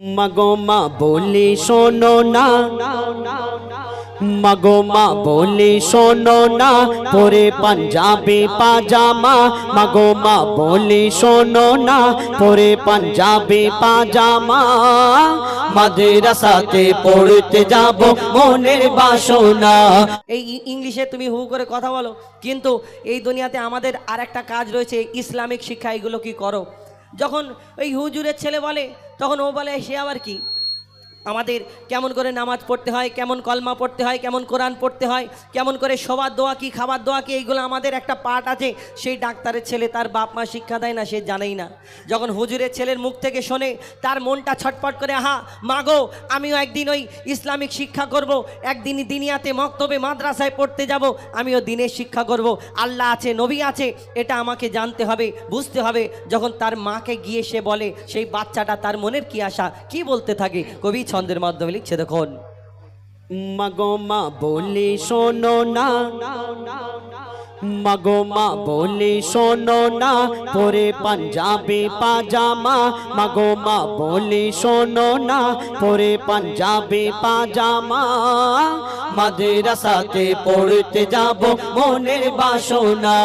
মাগো মা বলি শোনো না। মাগো মা বলি শোনো না। পরে পাঞ্জাবি পাজামা। মাগো মা বলি শোনো না। পরে পাঞ্জাবি পাজামা। মাদ্রাসাতে পড়তে যাব মনের বাসনা। এই ইংলিশে তুমি হু করে কথা বলো। কিন্তু এই দুনিয়াতে আমাদের আর একটা কাজ রয়েছে, ইসলামিক শিক্ষা, এগুলো কি করো? যখন ওই হুজুরের ছেলে বলে তখন ও বলে সে আবার কি? আমাদের কেমন করে নামাজ পড়তে হয়, কেমন কলমা পড়তে হয়, কেমন কোরআন পড়তে হয়, কেমন করে সবার দোয়া কি, খাবার দোয়া কি, এইগুলো আমাদের একটা পার্ট আছে। সেই ডাক্তারের ছেলে তার বাপ মা শিক্ষা দেয় না, সে জানেই না। যখন হুজুরের ছেলের মুখ থেকে শোনে, তার মনটা ছটপট করে, আহা মাগো আমিও একদিন ওই ইসলামিক শিক্ষা করব, একদিন দিনিয়াতে মক্তবে মাদ্রাসায় পড়তে যাব, আমিও দিনের শিক্ষা করব। আল্লাহ আছে, নবী আছে, এটা আমাকে জানতে হবে, বুঝতে হবে। যখন তার মাকে গিয়ে সে বলে, সেই বাচ্চাটা তার মনের কি আশা? কি বলতে থাকে? কবি ছন্দের মাধ্যমে লিখছে দেখুন। মা গো মা বলি শোনো না। মাগো মা, বলি শোনো না পরে পাঞ্জাবি পাজামা। মাগো মা, বলি শোনো না পরে পাঞ্জাবি পাজামা। মাদ্রাসাতে পড়তে যাব, মনের বাসনা।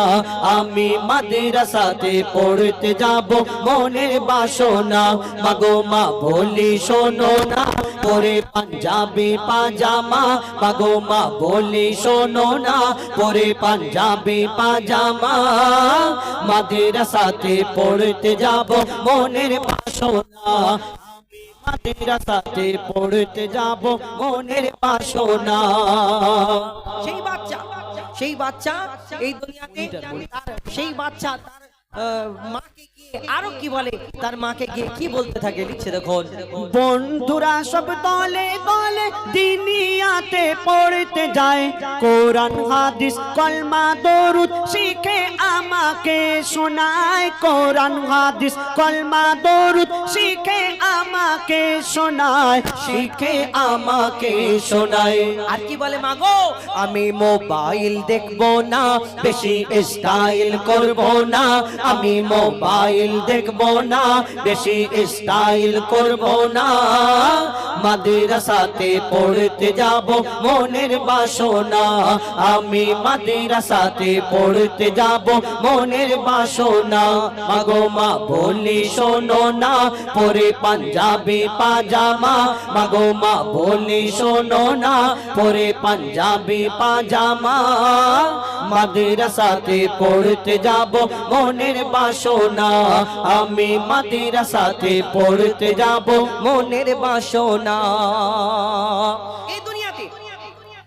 আমি মাদ্রাসাতে পড়তে যাব, মনের বাসনা। মাগো মা, বলি শোনো না পরে পাঞ্জাবি পাজামা মাগো মা বলি শোনো না পরে পাঞ্জাবি পাজামা। মাদ্রাসাতে পড়তে যাব মনের বাসনা। আমি মাদ্রাসাতে পড়তে যাব মনের বাসনা। সেই বাচ্চা সেই বাচ্চা এই দুনিয়াতে সেই বাচ্চা তার মাকে আরও কি বলে? তার মাকে গিয়ে কি বলতে থাকে? লিখছে দেখুন। বন্ধুরা সব দলে দলে দিনিয়াতে পড়তে যায়। কোরআন হাদিস কলমা দরুদ শিখে আমাকে শোনায়। কোরআন হাদিস কলমা দরুদ শিখে আমাকে শোনায়। শিখে আমাকে শোনায়। আর কি বলে মাগো আমি মোবাইল দেখব না বেশি স্টাইল করব না। আমি মোবাইল দেখব না, বেশি স্টাইল করব না। মাদ্রাসাতে পড়তে যাব মনের বাসনা। আমি মাদ্রাসাতে পড়তে যাব মনের বাসনা। মাগো মা বলি, শোনো না, পরে পাঞ্জাবি পাজামা। মাগো মা বলি, শোনো না, পরে পাঞ্জাবি পাজামা। মাদ্রাসাতে পড়তে যাব মনের বাসনা। আমি মাদ্রাসাতে পড়তে যাব। মনের বাসনা। এই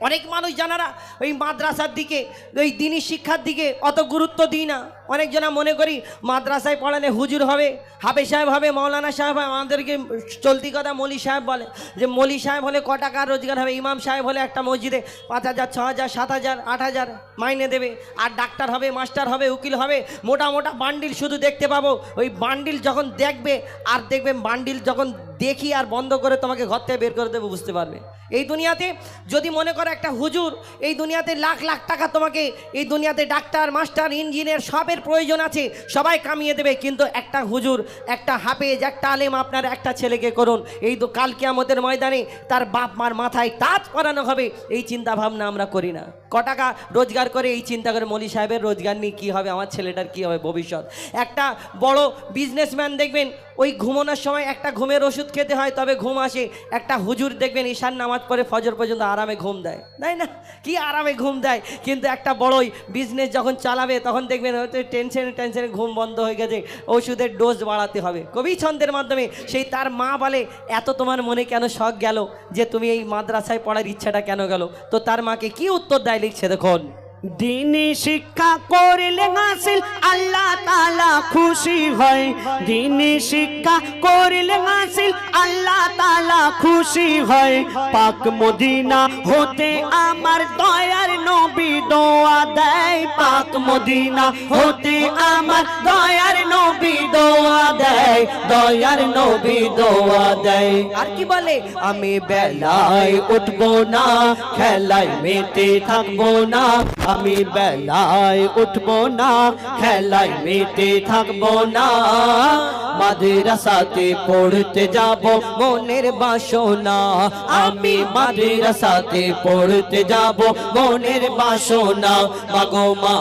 অনেক মানুষ জানারা, ওই মাদ্রাসার দিকে, ওই দিনী শিক্ষার দিকে অত গুরুত্ব দিই না। অনেকজনা মনে করি, মাদ্রাসায় পড়ালে হুজুর হবে হাফে সাহেব হবে মৌলানা সাহেব হবে, আমাদেরকে চলতি কথা মলি সাহেব বলে, যে মলি সাহেব হলে ক টাকা রোজগার হবে, ইমাম সাহেব হলে একটা মসজিদে পাঁচ হাজার, ছ হাজার, সাত হাজার, আট হাজার মাইনে দেবে, আর ডাক্তার হবে, মাস্টার হবে, উকিল হবে, মোটা মোটা বান্ডিল শুধু দেখতে পাবো, ওই বান্ডিল যখন দেখবে, আর দেখবে বান্ডিল যখন দেখি আর বন্ধ করে তোমাকে ঘর থেকে বের করে দেবে, বুঝতে পারবে? এই দুনিয়াতে যদি মনে করো একটা হুজুর, এই দুনিয়াতে লাখ লাখ টাকা তোমাকে, এই দুনিয়াতে ডাক্তার, মাস্টার, ইঞ্জিনিয়ার সবের প্রয়োজন আছে, সবাই কামিয়ে দেবে। কিন্তু একটা হুজুর, একটা হাফেজ, একটা আলেম আপনার একটা ছেলেকে করুন। এই তো কালকে আমাদের ময়দানে তার বাপ মার মাথায় তাজ পরানো হবে, এই চিন্তা ভাবনা আমরা করি না। ক টাকা রোজগার করে এই চিন্তা করে মলি সাহেবের রোজগার নিয়ে কী হবে, আমার ছেলেটার কী হবে ভবিষ্যৎ? একটা বড় বিজনেসম্যান দেখবেন ওই ঘুমানোর সময় একটা ঘুমের ওষুধ খেতে হয়, তবে ঘুম আসে। একটা হুজুর দেখবেন ঈশান নামাজ পড়ে ফজর পর্যন্ত আরামে ঘুম দেয়। তাই না? কি আরামে ঘুম দেয়? কিন্তু একটা বড়ই বিজনেস যখন চালাবে, তখন দেখবেন হয়তো টেনশনে টেনশনে ঘুম বন্ধ হয়ে গেছে। ওষুধের ডোজ বাড়াতে হবে। কবি ছন্দের মাধ্যমে সেই তার মা বলে, এত তোমার মনে কেন শখ গেল যে তুমি এই মাদ্রাসায় পড়ার ইচ্ছাটা কেন গেল? তো তার মাকে কি উত্তর দেয়? লিখছে দেখুন। দিনী শিক্ষা করলে হাসিল খুশি হয় দিনে শিক্ষা করিলে হাসিল আল্লাহ তালা খুশি হয়। পাক মদিনা হতে আমার পাক মদিনা হতে আমার দয়ার নবী দোয়া দেয় দয়ার নবী দোয়া দেয়। আর কি বলে? আমি বেলায় উঠবো না খেলায় মেতে থাকব না। আমি বেলায় উঠবো না খেলায় মেতে থাকব না। মাদ্রাসাতে পড়তে যাব মনের বাসনা। আমি মাদ্রাসাতে পড়তে যাব মনের বাসনা। মাগো মা